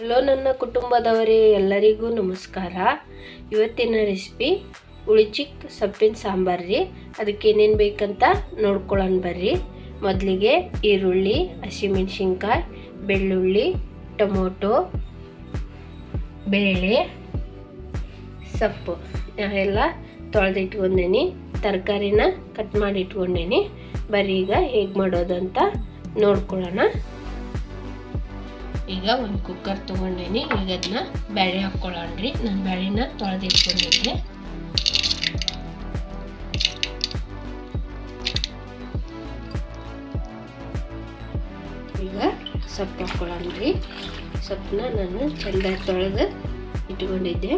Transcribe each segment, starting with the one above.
Hello ನನ್ನ ಕುಟುಂಬದವರೇ ಎಲ್ಲರಿಗೂ ನಮಸ್ಕಾರ. ಇವತ್ತಿನ ರೆಸಿಪಿ ಉಳಿಚಿಕ್ ಸೊಪ್ಪಿನ ಸಾಂಬಾರು ರೀ. ಅದಕ್ಕೆ ಏನೇನು ಬೇಕಂತ ನೋಡ್ಕೊಳ್ಳೋಣ ಬರ್ರಿ. ಮೊದಲಿಗೆ ಈರುಳ್ಳಿ, ಹಸಿಮೆಣ್ಸಿನ್ಕಾಯಿ, ಬೆಳ್ಳುಳ್ಳಿ, ಟೊಮೊಟೊ, ಬೇಳೆ, ಸೊಪ್ಪು. ಎಲ್ಲ ತೊಳೆದಿಟ್ಕೊಂಡೇನಿ. ತರಕಾರಿನ ಕಟ್ ಮಾಡಿ ಇಟ್ಕೊಂಡೇನಿ ಬರ್ರಿ ಈಗ ಹೇಗೆ ಮಾಡೋದಂತ ನೋಡ್ಕೊಳ್ಳೋಣ. ಈಗ ಒಂದು ಕುಕ್ಕರ್ ತೊಗೊಂಡೇನಿ. ಈಗ ಅದನ್ನ ಬೇಳೆ ಹಾಕ್ಕೊಳ್ಳೋಣ್ರಿ ನಾನು ಬ್ಯಾಳಿನ ತೊಳೆದಿಟ್ಕೊಂಡಿದ್ದೆ. ಈಗ ಸೊಪ್ಪು ಹಾಕ್ಕೊಳ್ಳೋಣ್ರಿ ಸೊಪ್ಪನ್ನ ನಾನು ಚೆಂದಾಗಿ ತೊಳೆದು ಇಟ್ಕೊಂಡಿದ್ದೆ.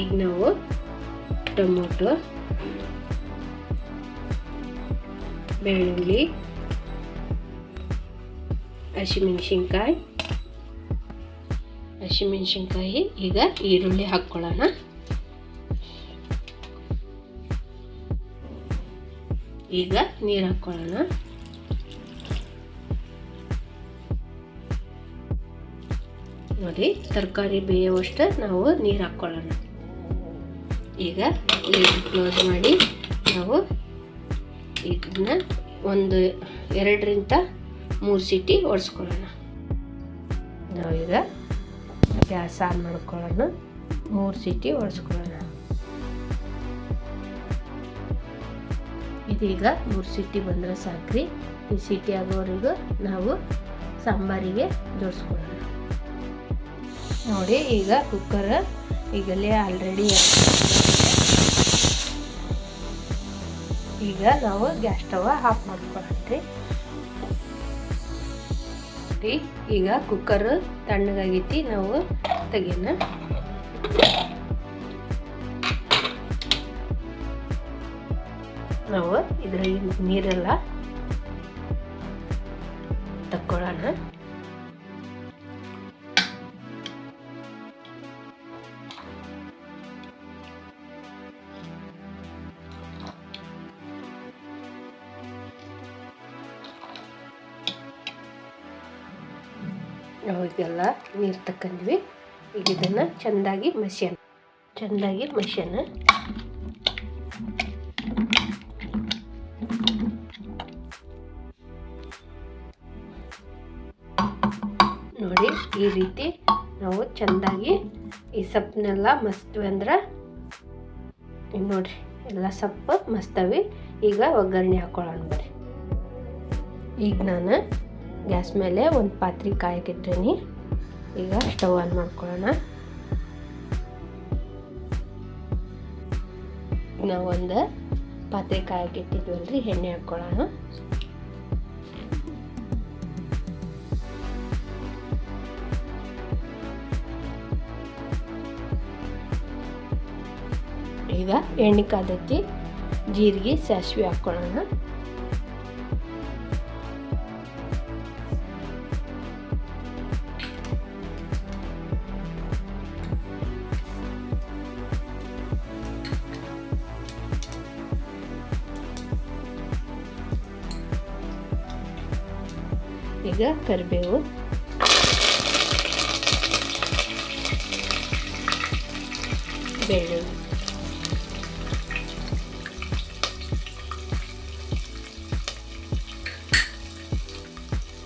ಈಗ ನಾವು ಟೊಮೊಟೊ, ಬೆಳ್ಳುಳ್ಳಿ, ಹಸಿಮೆಣ್ಸಿನ್ಕಾಯಿ. ಹಸಿಮೆಣ್ಸಿನ್ಕಾಯಿ ಈಗ ಈರುಳ್ಳಿ ಹಾಕ್ಕೊಳ್ಳೋಣ. ಈಗ ನೀರು ಹಾಕ್ಕೊಳ್ಳೋಣ. ನೋಡಿ, ತರಕಾರಿ ಬೇಯುವಷ್ಟು ನಾವು ನೀರು ಹಾಕ್ಕೊಳ್ಳೋಣ. ಈಗ ಲೀಡ್ ಕ್ಲೋಸ್ ಮಾಡಿ ನಾವು ಇದನ್ನ ಒಂದು ಎರಡರಿಂದ ಮೂರು ಸಿಟಿ ಒಡಿಸ್ಕೊಳ್ಳೋಣ. ನಾವೀಗ ಗ್ಯಾಸ್ ಆನ್ ಮಾಡ್ಕೊಳ್ಳೋಣ. ಮೂರು ಸಿಟಿ ಒಡಿಸ್ಕೊಳ್ಳೋಣ. ಇದೀಗ ಮೂರು ಸಿಟಿ ಬಂದರೆ ಸಾಕ್ರಿ. ಈ ಸಿಟಿ ಆಗೋವರೆಗೂ ನಾವು ಸಾಂಬಾರಿಗೆ ಜೋಡಿಸ್ಕೊಳ್ಳೋಣ. ನೋಡಿ, ಈಗ ಕುಕ್ಕರ್ ಈಗಲೇ ಆಲ್ರೆಡಿ ಈಗ ನಾವು ಗ್ಯಾಸ್ ಸ್ಟವ್ ಆಫ್ ಮಾಡ್ಕೊಳ್ತೀವಿ ಈಗ ಕುಕ್ಕರ್ ತಣ್ಣಗಾಗೈತಿ ನಾವು ತೆಗಿಯೋಣ. ನಾವು ಇದರಲ್ಲಿ ನೀರೆಲ್ಲ ತಕ್ಕೊಳ್ಳೋಣ. ಅವಾಗೆಲ್ಲ ನೀರು ತಕ್ಕಂದ್ವಿ ಈಗ ಇದನ್ನು ಚೆಂದಾಗಿ ಮಸ್ಯಾನ. ಚೆಂದಾಗಿ ಮಸ್ಯಾನ. ನೋಡಿ, ಈ ರೀತಿ ನಾವು ಚೆಂದಾಗಿ ಈ ಸೊಪ್ಪನ್ನೆಲ್ಲ ಮಸ್ತ್ವಿ ಅಂದ್ರೆ ನೋಡ್ರಿ, ಎಲ್ಲ ಸೊಪ್ಪು ಮಸ್ತವಿ. ಈಗ ಒಗ್ಗರಣೆ ಹಾಕೊಳ್ಳೋಣ ಬರ್ರಿ. ಈಗ ನಾನು ಗ್ಯಾಸ್ ಮೇಲೆ ಒಂದು ಪಾತ್ರೆ ಕಾಯಕ್ಕಿಟ್ಟೀನಿ ಈಗ ಸ್ಟವ್ ಆನ್ ಮಾಡ್ಕೊಳ್ಳೋಣ. ನಾವು ಒಂದು ಪಾತ್ರೆ ಕಾಯಕ್ಕಿಟ್ಟಿದ್ವಲ್ರಿ ಎಣ್ಣೆ ಹಾಕ್ಕೊಳ್ಳೋಣ ಈಗ ಎಣ್ಣೆ ಕಾದತ್ತಿ ಜೀರಿಗೆ, ಸಾಸಿವೆ ಹಾಕ್ಕೊಳ್ಳೋಣ ಈಗ ಕರಿಬೇವು. ಬೆಳ್ಳುಳ್ಳಿ.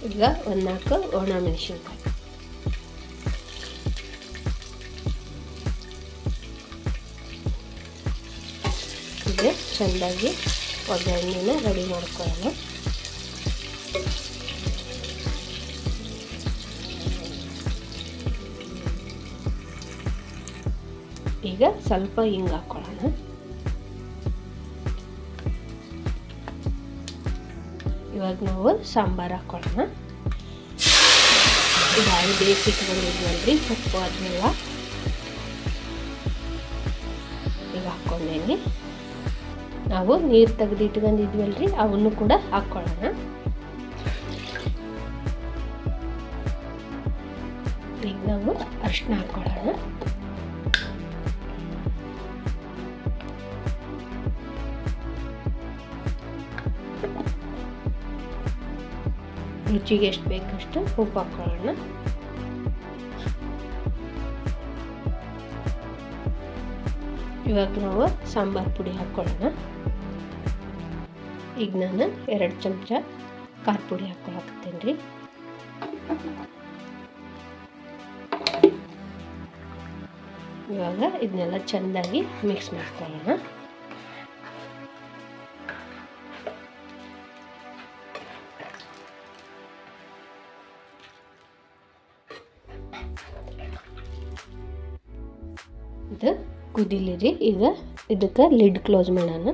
ಈಗ ಒಂದು ನಾಲ್ಕು ಒಣ ಮೆಣಸಿನ್ಕಾಯಿ ಚೆಂದಾಗಿ ಒಗ್ಗರಣೆನ ರೆಡಿ ಮಾಡ್ಕೊಳ್ಳೋಣ. ಈಗ ಸ್ವಲ್ಪ ಹಿಂಗೆ ಹಾಕ್ಕೊಳ್ಳೋಣ ಇವಾಗ ನಾವು ಸಾಂಬಾರು ಹಾಕ್ಕೊಳ್ಳೋಣ ಬಾಯಿ ಬೇಯಿಸಿಟ್ಕೊಂಡಿದ್ವಲ್ರಿ ಸೊಪ್ಪು ಅದನ್ನೆಲ್ಲ ಈಗ ಹಾಕ್ಕೊಂಡೇನಿ. ನಾವು ನೀರು ತೆಗೆದು ಇಟ್ಕೊಂಡಿದ್ವಲ್ರಿ ಅವನ್ನು ಕೂಡ ಹಾಕ್ಕೊಳ್ಳೋಣ ಈಗ ನಾವು ಅರಿಶಿನ ಹಾಕ್ಕೊಳ್ಳೋಣ ರುಚಿಗೆ ಎಷ್ಟು ಬೇಕಷ್ಟು ಉಪ್ಪು ಹಾಕ್ಕೊಳ್ಳೋಣ ಇವಾಗ ನಾವು ಸಾಂಬಾರು ಪುಡಿ ಹಾಕ್ಕೊಳ್ಳೋಣ ಈಗ ನಾನು ಎರಡು ಚಮಚ ಖಾರ ಪುಡಿ ಹಾಕ್ಕೊಳಕತ್ತೇನೆ ರೀ ಇವಾಗ ಇದನ್ನೆಲ್ಲ ಚೆಂದಾಗಿ ಮಿಕ್ಸ್ ಮಾಡ್ಕೊಳ್ಳೋಣ. ಇದು ಕುದಿಲಿರಿ ಈಗ ಇದಕ್ಕೆ ಲಿಡ್ ಕ್ಲೋಸ್ ಮಾಡೋಣ.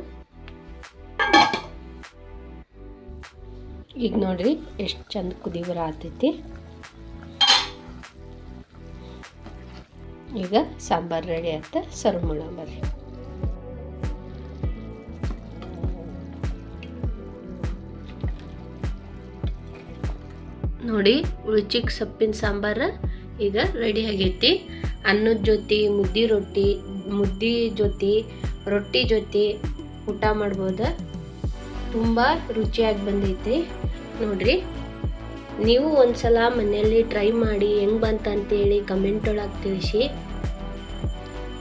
ಈಗ ನೋಡ್ರಿ ಎಷ್ಟು ಚಂದ ಕುದಿ ಬರತೈತಿ ಈಗ ಸಾಂಬಾರು ರೆಡಿ ಆಯ್ತು ಸರ್ವ್ ಮಾಡೋಣ ಬರ್ರಿ. ನೋಡಿ ರುಚಿಗೆ ಸೊಪ್ಪಿನ ಸಾಂಬಾರು. ಈಗ ರೆಡಿ ಆಗೈತಿ. ಅನ್ನದ ಜೊತೆ, ಮುದ್ದೆ ರೊಟ್ಟಿ, ಮುದ್ದೆ ಜೊತೆ, ರೊಟ್ಟಿ ಜೊತೆ ಊಟ ಮಾಡ್ಬೋದು. ತುಂಬ ರುಚಿಯಾಗಿ ಬಂದೈತಿ. ನೋಡ್ರಿ, ನೀವು ಒಂದ್ಸಲ ಮನೆಯಲ್ಲಿ ಟ್ರೈ ಮಾಡಿ ಹೆಂಗೆ ಬಂತಂತೇಳಿ ಕಮೆಂಟ್ ಒಳಗೆ ತಿಳಿಸಿ.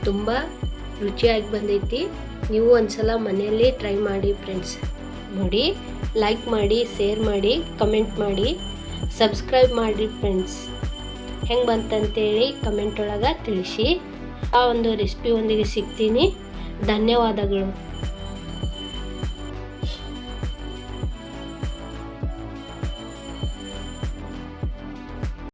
ತುಂಬ ರುಚಿಯಾಗಿ ಬಂದೈತಿ. ನೀವು ಒಂದ್ಸಲ ಮನೆಯಲ್ಲಿ ಟ್ರೈ ಮಾಡಿ ಫ್ರೆಂಡ್ಸ್ ನೋಡಿ ಲೈಕ್ ಮಾಡಿ ಶೇರ್ ಮಾಡಿ ಕಮೆಂಟ್ ಮಾಡಿ ಸಬ್ಸ್ಕ್ರೈಬ್ ಮಾಡಿ ಫ್ರೆಂಡ್ಸ್ ಹೆಂಗೆ ಬಂತಂತೇಳಿ ಕಮೆಂಟ್ ಒಳಗೆ ತಿಳಿಸಿ. ಆ ಒಂದು ರೆಸಿಪಿ ಒಂದಿಗೆ ಸಿಗ್ತೀನಿ. ಧನ್ಯವಾದಗಳು.